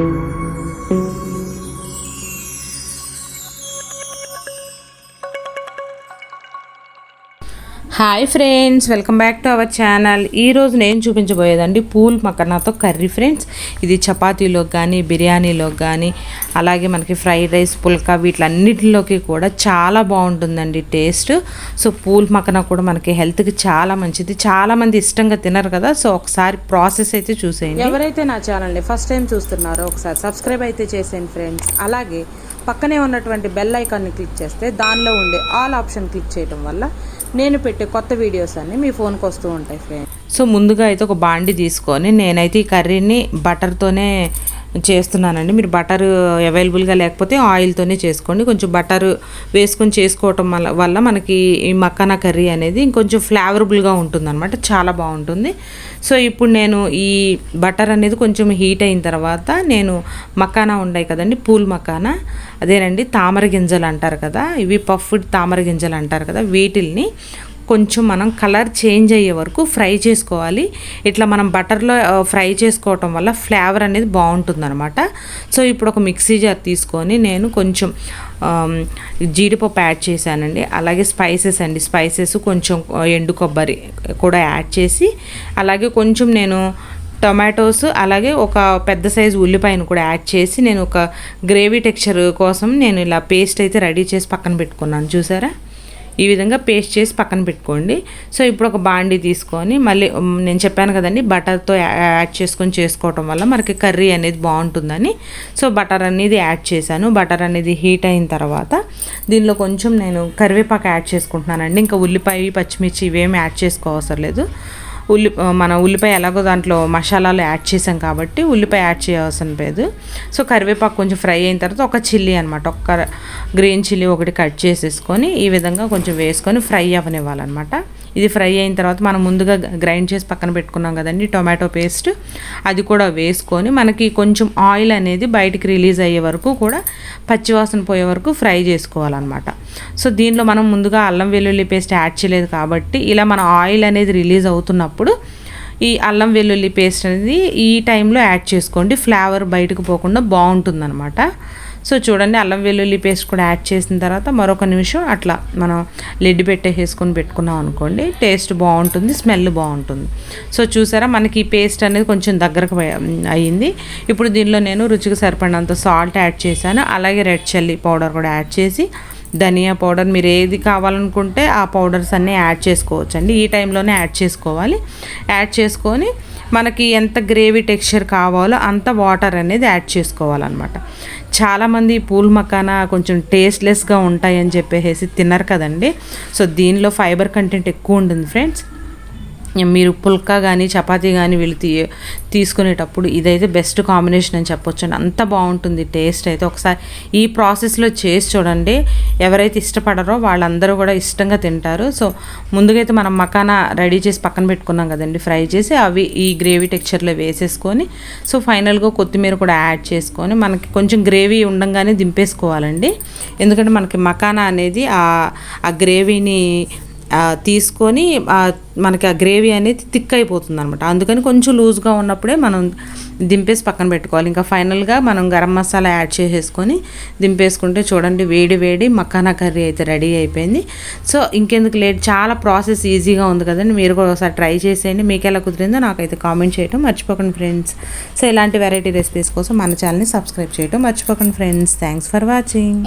Música hi friends welcome back to our channel ఈరోజు నేను చూపించబోయేదండి పూల్ మకనాతో కర్రీ ఫ్రెండ్స్ ఇది చపాతీలోకి కానీ బిర్యానీలోకి కానీ అలాగే మనకి ఫ్రైడ్ రైస్ పుల్కా వీటిలన్నిటిలోకి కూడా చాలా బాగుంటుందండి టేస్ట్. సో పూల్ మకన కూడా మనకి హెల్త్కి చాలా మంచిది. చాలామంది ఇష్టంగా తినరు కదా సో ఒకసారి ప్రాసెస్ అయితే చూసేయండి. ఎవరైతే నా ఛానల్ని ఫస్ట్ టైం చూస్తున్నారో ఒకసారి సబ్స్క్రైబ్ అయితే చేసేయండి ఫ్రెండ్స్ అలాగే పక్కనే ఉన్నటువంటి బెల్ ఐకాన్ని క్లిక్ చేస్తే దానిలో ఉండే ఆల్ ఆప్షన్ క్లిక్ చేయడం వల్ల నేను పెట్టే కొత్త వీడియోస్ అన్నీ మీ ఫోన్కి వస్తూ ఉంటాయి ఫ్రెండ్స్ సో ముందుగా అయితే ఒక బాండి తీసుకొని నేనైతే ఈ కర్రీని బటర్తోనే చేస్తున్నానండి. మీరు బటర్ అవైలబుల్గా లేకపోతే ఆయిల్తోనే చేసుకోండి. కొంచెం బటర్ వేసుకొని చేసుకోవటం వల్ల వల్ల మనకి ఈ మక్కన కర్రీ అనేది ఇంకొంచెం ఫ్లేవరబుల్గా ఉంటుందన్నమాట. చాలా బాగుంటుంది. సో ఇప్పుడు నేను ఈ బటర్ అనేది కొంచెం హీట్ అయిన తర్వాత నేను మక్కానా ఉన్నాయి కదండి పూల్ మక్కానా అదేనండి తామర గింజలు అంటారు కదా ఇవి పఫ్డ్ తామర గింజలు అంటారు కదా వీటిల్ని కొంచెం మనం కలర్ చేంజ్ అయ్యే వరకు ఫ్రై చేసుకోవాలి. ఇట్లా మనం బటర్లో ఫ్రై చేసుకోవటం వల్ల ఫ్లేవర్ అనేది బాగుంటుంది అనమాట సో ఇప్పుడు ఒక మిక్సీ జార్ తీసుకొని నేను కొంచెం జీడిపప్పు యాడ్ చేశానండి. అలాగే స్పైసెస్ అండి. స్పైసెస్ కొంచెం ఎండు కొబ్బరి కూడా యాడ్ చేసి అలాగే కొంచెం నేను టొమాటోస్ అలాగే ఒక పెద్ద సైజు ఉల్లిపాయను కూడా యాడ్ చేసి నేను ఒక గ్రేవీ టెక్స్చర్ కోసం నేను ఇలా పేస్ట్ అయితే రెడీ చేసి పక్కన పెట్టుకున్నాను. చూసారా? ఈ విధంగా పేస్ట్ చేసి పక్కన పెట్టుకోండి. సో ఇప్పుడు ఒక బాండి తీసుకొని మళ్ళీ నేను చెప్పాను కదండి బటర్తో యాడ్ చేసుకొని చేసుకోవటం వల్ల మనకి కర్రీ అనేది బాగుంటుందని. సో బటర్ అనేది యాడ్ చేశాను. బటర్ అనేది హీట్ అయిన తర్వాత దీనిలో కొంచెం నేను కరివేపాకు యాడ్ చేసుకుంటున్నానండి. ఇంకా ఉల్లిపాయ పచ్చిమిర్చి ఇవేమి యాడ్ చేసుకోవసరం లేదు. ఉల్లి మన ఉల్లిపాయ ఎలాగో దాంట్లో మసాలాలు యాడ్ చేసాం కాబట్టి ఉల్లిపాయ యాడ్ చేయవలసిన లేదు. సో కరివేపాకు కొంచెం ఫ్రై అయిన తర్వాత ఒక చిల్లీ అనమాట ఒక్క గ్రీన్ చిల్లీ ఒకటి కట్ చేసేసుకొని ఈ విధంగా కొంచెం వేసుకొని ఫ్రై అవ్వనివ్వాలన్నమాట. ఇది ఫ్రై అయిన తర్వాత మనం ముందుగా గ్రైండ్ చేసి పక్కన పెట్టుకున్నాం కదండి టొమాటో పేస్ట్. అది కూడా వేసుకొని మనకి కొంచెం ఆయిల్ అనేది బయటికి రిలీజ్ అయ్యే వరకు కూడా పచ్చివాసన పోయే వరకు ఫ్రై చేసుకోవాలన్నమాట. సో దీనిలో మనం ముందుగా అల్లం వెల్లుల్లి పేస్ట్ యాడ్ చేయలేదు కాబట్టి ఇలా మన ఆయిల్ అనేది రిలీజ్ అవుతున్నప్పుడు ఈ అల్లం వెల్లుల్లి పేస్ట్ అనేది ఈ టైంలో యాడ్ చేసుకోండి. ఫ్లేవర్ బయటకు పోకుండా బాగుంటుందన్నమాట. సో చూడండి అల్లం వెల్లుల్లి పేస్ట్ కూడా యాడ్ చేసిన తర్వాత మరొక నిమిషం అట్లా మనం లిడ్ పెట్టేసుకొని పెట్టుకున్నాం అనుకోండి టేస్ట్ బాగుంటుంది స్మెల్ బాగుంటుంది. సో చూసారా మనకి ఈ పేస్ట్ అనేది కొంచెం దగ్గరకు అయ్యింది. ఇప్పుడు దీనిలో నేను రుచికి సరిపడినంత సాల్ట్ యాడ్ చేశాను. అలాగే రెడ్ చిల్లీ పౌడర్ కూడా యాడ్ చేసి ధనియా పౌడర్ మీరు ఏది కావాలనుకుంటే ఆ పౌడర్స్ అన్నీ యాడ్ చేసుకోవచ్చు అండి ఈ టైంలోనే యాడ్ చేసుకోవాలి. యాడ్ చేసుకొని మనకి ఎంత గ్రేవీ టెక్స్చర్ కావాలో అంత వాటర్ అనేది యాడ్ చేసుకోవాలన్నమాట. చాలామంది పూల్ మకానా కొంచెం టేస్ట్లెస్గా ఉంటాయని చెప్పేసి తిన్నారు కదండి. సో దీనిలో ఫైబర్ కంటెంట్ ఎక్కువ ఉంటుంది ఫ్రెండ్స్. మీరు పుల్కా కానీ చపాతీ కానీ వీళ్ళు తీ తీసుకునేటప్పుడు ఇదైతే బెస్ట్ కాంబినేషన్ అని చెప్పొచ్చు అండి. అంత బాగుంటుంది టేస్ట్ అయితే. ఒకసారి ఈ ప్రాసెస్లో చేసి చూడండి ఎవరైతే ఇష్టపడరో వాళ్ళందరూ కూడా ఇష్టంగా తింటారు. సో ముందుగా అయితే మనం మకానా రెడీ చేసి పక్కన పెట్టుకున్నాం కదండి ఫ్రై చేసి అవి ఈ గ్రేవీ టెక్చర్లో వేసేసుకొని సో ఫైనల్గా కొత్తిమీర కూడా యాడ్ చేసుకొని మనకి కొంచెం గ్రేవీ ఉండగానే దింపేసుకోవాలండి. ఎందుకంటే మనకి మకానా అనేది ఆ గ్రేవీని తీసుకొని మనకి ఆ గ్రేవీ అనేది థిక్ అయిపోతుంది అనమాట అందుకని కొంచెం లూజ్గా ఉన్నప్పుడే మనం దింపేసి పక్కన పెట్టుకోవాలి. ఇంకా ఫైనల్గా మనం గరం మసాలా యాడ్ చేసేసుకొని దింపేసుకుంటే చూడండి వేడి వేడి మక్కానా కర్రీ అయితే రెడీ అయిపోయింది. సో ఇంకెందుకు లేట్? చాలా ప్రాసెస్ ఈజీగా ఉంది కదండి. మీరు కూడా ఒకసారి ట్రై చేసేయండి. మీకు ఎలా కుదిరిందో నాకైతే కామెంట్ చేయటం మర్చిపోకండి ఫ్రెండ్స్. సో ఇలాంటి వెరైటీ రెసిపీస్ కోసం మన ఛానల్ని సబ్స్క్రైబ్ చేయటం మర్చిపోకండి ఫ్రెండ్స్. Thanks for watching.